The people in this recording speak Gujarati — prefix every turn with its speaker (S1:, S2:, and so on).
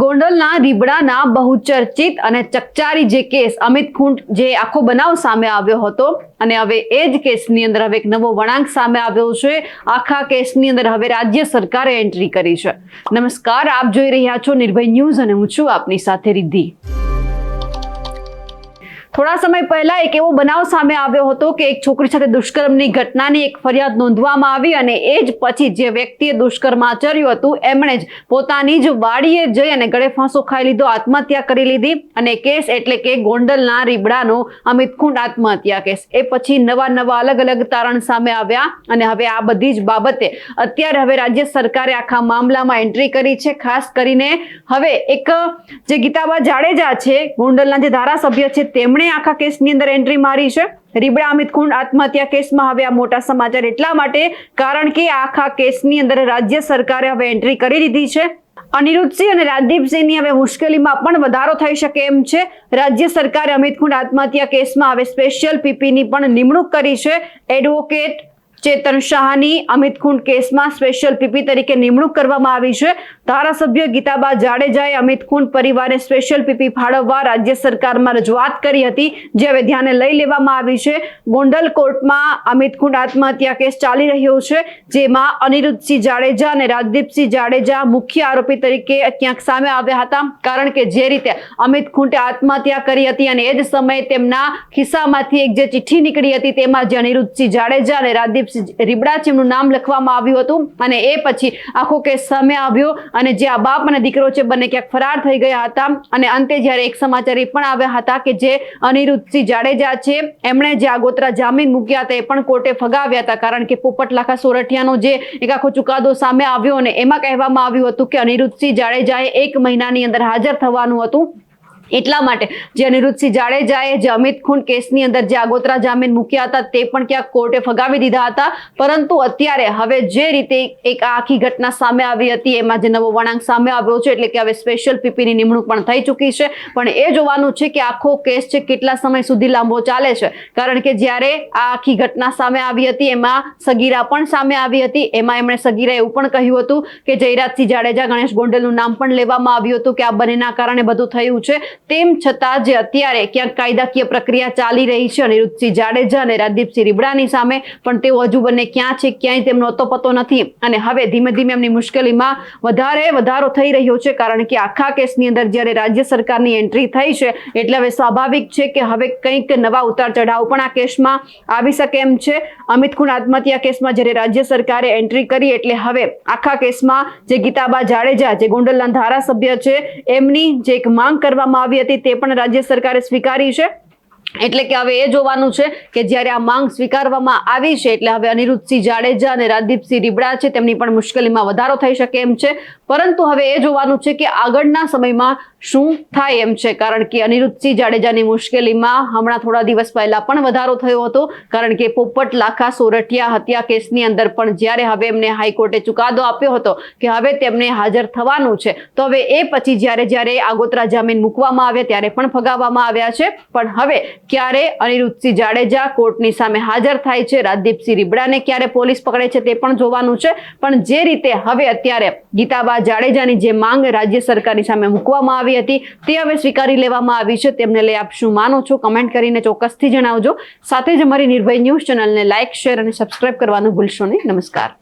S1: ગોંડલના રીબડાના બહુચર્ચિત અને ચકચારી જે કેસ અમિત ખૂંટ જે આખો બનાવ સામે આવ્યો હતો, અને હવે એ જ કેસની અંદર હવે એક નવો વળાંક સામે આવ્યો છે. આખા કેસની અંદર હવે રાજ્ય સરકારે એન્ટ્રી કરી છે. નમસ્કાર, આપ જોઈ રહ્યા છો નિર્ભય ન્યૂઝ અને હું છું આપની સાથે રિદ્ધિ. થોડા સમય પહેલા એક એવો બનાવ સામે આવ્યો હતો કે એક છોકરી સાથે દુષ્કર્મની ઘટનાની એક ફરિયાદ નોંધવામાં આવી અને એ જ પછી જે વ્યક્તિએ દુષ્કર્મ આચર્યું હતું, એમણે જ પોતાની જ વાડીએ જઈ અને ગળે ફાંસો ખાઈ લીધો, આત્મહત્યા કરી લીધી અને કેસ એટલે કે ગોંડલના રીબડાનો અમિત ખુંડ આત્મહત્યા કેસ. એ પછી નવા નવા અલગ અલગ તારણ સામે આવ્યા અને હવે આ બધી જ બાબતે અત્યારે હવે રાજ્ય સરકારે આખા મામલામાં એન્ટ્રી કરી છે, ખાસ કરીને હવે એક જે ગીતાબા જાડેજા છે, ગોંડલના જે ધારાસભ્ય છે, તેમણે આખા કેસની અંદર એન્ટ્રી મારી છે? રીબડા અમિત કુંડ આત્મહત્યા કેસમાં હવે આ મોટા સમાચાર એટલા માટે, કારણ કે આખા કેસની અંદર રાજ્ય સરકારે હવે એન્ટ્રી કરી દીધી છે. અનિરુદ્ધસિંહ અને રાજદીપસિંહની હવે મુશ્કેલીમાં પણ વધારો થઈ શકે એમ છે. રાજ્ય સરકારે અમિત ખૂંડ આત્મહત્યા કેસમાં હવે સ્પેશિયલ પીપીની પણ નિમણૂક કરી છે. એડવોકેટ ચેતન શાહની અમિત ખૂંટ કેસમાં સ્પેશિયલ પીપી તરીકે નિમણૂક કરવામાં આવી છે. ધારાસભ્ય ગીતાબા જાડેજાએ અમિત ખૂંટ પરિવારે સ્પેશિયલ પીપી ફાળવવા રાજ્ય સરકારમાં રજૂઆત કરી હતી, જે હવે ધ્યાને લઈ લેવામાં આવી છે. ગોંડલ કોર્ટમાં અમિત ખૂંટ આત્મહત્યા કેસ ચાલી રહ્યો છે, જેમાં અનિરુદ્ધસિંહ જાડેજા અને રાજદીપસિંહ જાડેજા મુખ્ય આરોપી તરીકે ક્યાંક સામે આવ્યા હતા, કારણ કે જે રીતે અમિત ખૂંટે આત્મહત્યા કરી હતી અને એ જ સમયે તેમના ખિસ્સામાંથી એક જે ચિઠ્ઠી નીકળી હતી, તેમાં જે અનિરુદ્ધસિંહ જાડેજા અને રાજદીપ રીબડા છે એમનું નામ લખવામાં આવ્યું હતું અને એ પછી આખો કેસ સામે આવ્યો અને જે આ બાપ અને દીકરો છે, બંને ક્યાંક ફરાર થઈ ગયા હતા. અને અંતે જ્યારે એક સમાચાર એ પણ આવ્યા હતા કે જે અનિરુદ્ધસિંહ જાડેજા છે, એમણે જે આગોતરા જામીન મૂક્યા હતા એ પણ કોર્ટે ફગાવ્યા હતા. કારણ કે પોપટ લાખા સોરઠિયાનો જે એક આખો ચુકાદો સામે આવ્યો અને એમાં કહેવામાં આવ્યું હતું કે અનિરુદ્ધસિંહ જાડેજાએ એક મહિનાની અંદર હાજર થવાનું હતું. એટલા માટે. જે અનિરુદ્ધસિંહ જાડેજાએ જે અમિત ખૂન કેસની અંદર જે આગોતરા જામીન મૂક્યા હતા, તે પણ ક્યાંક કોર્ટે ફગાવી દીધા હતા. પરંતુ અત્યારે હવે જે રીતે એક આખી ઘટના સામે આવી હતી, એમાં જે નવો વળાંક સામે આવ્યો છે, એટલે કે હવે સ્પેશિયલ પીપીની નિમણૂક પણ થઈ ચૂકી છે. પણ એ જોવાનું છે કે આખો કેસ છે કેટલા સમય સુધી લાંબો ચાલે છે. કારણ કે જ્યારે આ આખી ઘટના સામે આવી હતી, એમાં સગીરા પણ સામે આવી હતી. એમાં એમણે સગીરા એવું પણ કહ્યું હતું કે જયરાજસિંહ જાડેજા ગણેશ ગોંડલનું નામ પણ લેવામાં આવ્યું હતું કે આ બંનેના કારણે બધું થયું છે. તેમ છતાં જે અત્યારે ક્યાંક કાયદાકીય પ્રક્રિયા ચાલી રહી છે, અનિરુદ્ધસિંહ જાડેજા અને રાજદીપસિંહ રીબડાની સામે, પણ તેઓ હજુ બંને ક્યાં છે, ક્યાંય તેમનો અતો પતો નથી. અને હવે ધીમે ધીમે એમની મુશ્કેલીમાં વધારે વધારો થઈ રહ્યો છે, કારણ કે આખા કેસની અંદર જ્યારે રાજ્ય સરકારની એન્ટ્રી થઈ છે, એટલે હવે સ્વાભાવિક છે કે હવે કંઈક નવા ઉતાર ચઢાવ પણ આ કેસમાં આવી શકે એમ છે. અમિત ખૂન આત્મહત્યા કેસમાં જ્યારે રાજ્ય સરકારે એન્ટ્રી કરી, એટલે હવે આખા કેસમાં જે ગીતાબા જાડેજા, જે ગોંડલના ધારાસભ્ય છે, એમની જે એક માંગ કરવામાં આવી હતી તે પણ રાજ્ય સરકારે સ્વીકારી છે. એટલે કે હવે એ જોવાનું છે કે જ્યારે આ માંગ સ્વીકારવામાં આવી છે, એટલે હવે અનિરુદ્ધસિંહ જાડેજા અને રાજદીપસિંહ રીબડા છે, તેમની પણ મુશ્કેલીમાં વધારો થઈ શકે એમ છે. પરંતુ હવે એ જોવાનું છે કે આગળના સમયમાં શું થાય એમ છે? કારણ કે અનિરુદ્ધસિંહ જાડેજાની મુશ્કેલીમાં હમણાં થોડા દિવસ પહેલા પણ વધારો થયો હતો. કારણ કે પોપટ લાખા સોરઠિયા હત્યા કેસની અંદર પણ જ્યારે હવે એમને હાઈકોર્ટે ચુકાદો આપ્યો હતો કે હવે તેમને હાજર થવાનું છે, તો હવે એ પછી જ્યારે જ્યારે આગોતરા જામીન મૂકવામાં આવ્યા ત્યારે પણ ફગાવવામાં આવ્યા છે. પણ હવે ક્યારે અનિરુદ્ધસિંહ જાડેજા કોર્ટની સામે હાજર થાય છે? રાજદીપસિંહ રીબડાને ક્યારે પોલીસ પકડે છે તે પણ જોવાનું છે. પણ જે રીતે હવે અત્યારે ગીતાબા જાડેજાની જે માંગ રાજ્ય સરકારની સામે મૂકવામાં આવી હતી. તે હવે સ્વીકારી લેવામાં આવી છે. તેમને લઈ આપ શું માનો છો? કમેન્ટ કરીને ચોક્કસથી જણાવજો. સાથે જ અમારી નિર્ભય ન્યૂઝ ચેનલને લાઇક, શેર અને સબસ્ક્રાઇબ કરવાનું ભૂલશો નહીં. નમસ્કાર.